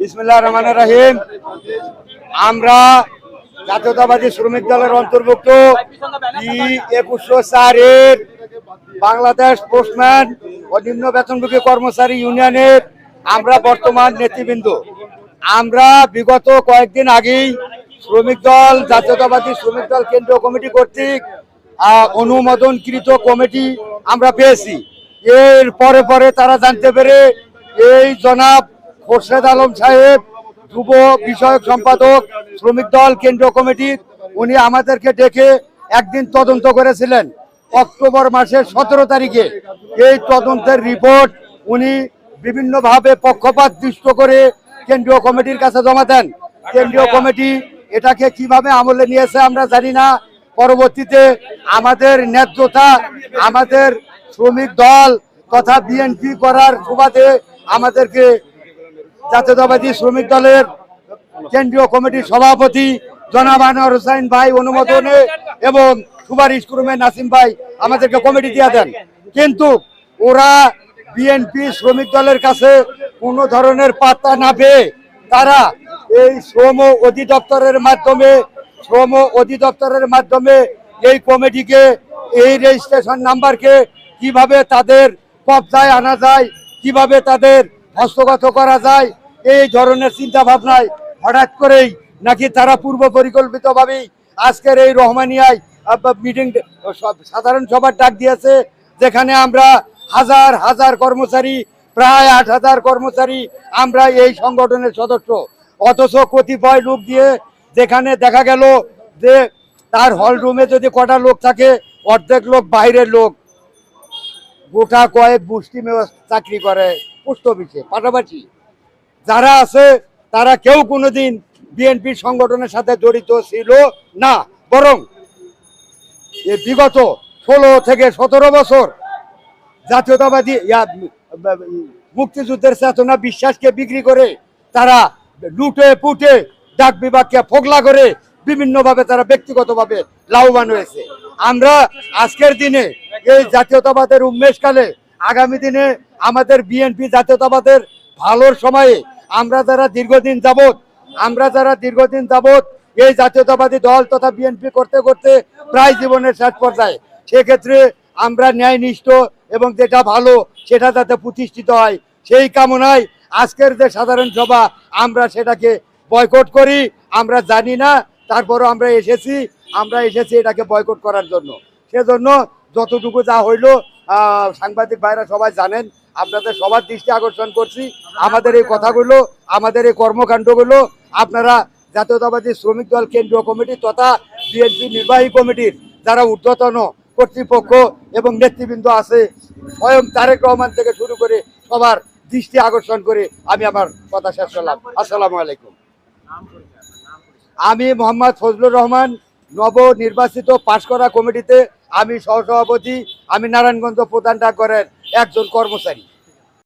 বিসমুল্লাহ রহমান রহিম। আমরা জাতীয়তাবাদী শ্রমিক দলের অন্তর্ভুক্ত একুশশো বাংলাদেশ পোস্টম্যান ও নিম্ন বেতনভোগী কর্মচারী ইউনিয়নের আমরা বর্তমান নেতৃবৃন্দ। আমরা বিগত কয়েকদিন আগেই শ্রমিক দল, জাতীয়তাবাদী শ্রমিক দল কেন্দ্রীয় কমিটি কর্তৃক অনুমোদনকৃত কমিটি আমরা পেয়েছি। এর পরে পরে তারা জানতে পেরে এই জনাব খোরশেদ আলম সাহেব, যুব বিষয়ক সম্পাদক, শ্রমিক দল, কেন্দ্রীয় কমিটির উনি আমাদেরকে ডেকে একদিন তদন্ত করেছিলেন। অক্টোবর মাসের সতেরো তারিখে। এই তদন্তের রিপোর্ট উনি বিভিন্নভাবে পক্ষপাত দৃষ্ট করে কেন্দ্রীয় কমিটির কাছে জমা দেন। কেন্দ্রীয় কমিটি এটাকে কীভাবে আমলে নিয়েছে আমরা জানি না। পরবর্তীতে আমাদের ন্যায্যতা, আমাদের শ্রমিক দল তথা বিএনপি করার সুবাদে আমাদেরকে জাতীয়তাবাদী শ্রমিক দলের কেন্দ্রীয় কমিটির সভাপতি জনাব আনোয়ার হোসেন ভাই অনুমোদনে এবং সুপারিশ ক্রমে নাসিম ভাই আমাদেরকে কমিটি দিয়ে দেন। কিন্তু ওরা বিএনপি শ্রমিক দলের কাছে কোনো ধরনের পাত্তা না পেয়ে তারা এই শ্রম অধিদপ্তরের মাধ্যমে, শ্রম অধিদপ্তরের মাধ্যমে এই কমিটিকে, এই রেজিস্ট্রেশন নাম্বারকে কীভাবে তাদের কবজায় আনা যায় কীভাবে তাদের হস্তগত করা যায়, এই ধরনের চিন্তা ভাবনায় হঠাৎ করেই নাকি তারা পূর্ব পরিকল্পিত ভাবেই আজকের এই রহমানিয়ায় মিটিং সাধারণ সভার ডাক দিয়েছে, যেখানে আমরা হাজার হাজার কর্মচারী, প্রায় আট হাজার কর্মচারী আমরা এই সংগঠনের সদস্য। অথচ কতিপয় লোক দিয়ে যেখানে দেখা গেল যে তার হল রুমে যদি কটা লোক থাকে, অর্ধেক লোক বাইরের লোক। গোটা কয়েক মুষ্টিম চাকরি করে, পোস্ট অফিসে, পাশাপাশি। যারা আছে, তারা কেউ কোনোদিন বিএনপি সংগঠনের সাথে জড়িত ছিল না। বরং এ বিগত ষোলো থেকে সতেরো বছর জাতীয়তাবাদী মুক্তিযুদ্ধের চেতনা, বিশ্বাসকে বিক্রি করে তারা লুটে পুটে, ডাক বিভাগকে ফোগলা করে বিভিন্নভাবে তারা ব্যক্তিগতভাবে লাভবান হয়েছে। আমরা আজকের দিনে এই জাতীয়তাবাদের উন্মেষকালে আগামী দিনে আমাদের বিএনপি জাতীয়তাবাদের ভালোর সময়ে আমরা যারা দীর্ঘদিন যাবত আমরা যারা দীর্ঘদিন যাবত এই জাতীয়তাবাদী দল তথা বিএনপি করতে করতে প্রায় জীবনের শেষ পর্যায়ে, সেক্ষেত্রে আমরা ন্যায়নিষ্ঠ এবং যেটা ভালো সেটা যাতে প্রতিষ্ঠিত হয়, সেই কামনায় আজকের যে সাধারণ সভা, আমরা সেটাকে বয়কট করি, আমরা জানি না, তারপরও আমরা এসেছি আমরা এসেছি এটাকে বয়কট করার জন্য। সেজন্য যতটুকু যা হইল সাংবাদিক ভাইরা সবাই জানেন, আপনাদের সবার দৃষ্টি আকর্ষণ করছি। আমাদের এই কথাগুলো, আমাদের এই কর্মকাণ্ডগুলো, আপনারা জাতীয়তাবাদী শ্রমিক দল কেন্দ্রীয় কমিটি তথা বিএনপি নির্বাহী কমিটির যারা ঊর্ধ্বতন কর্তৃপক্ষ এবং নেতৃবৃন্দ আছে, স্বয়ং তারেক রহমান থেকে শুরু করে সবার দৃষ্টি আকর্ষণ করে আমি আমার কথা শেষ করলাম। আসসালামু আলাইকুম। আমি মোহাম্মদ ফজলুর রহমান নব নির্বাচিত পাশ করা কমিটিতে আমি সহসভাপতি আমি নারায়ণগঞ্জ প্রধান ডাক করেন একজন কর্মচারী।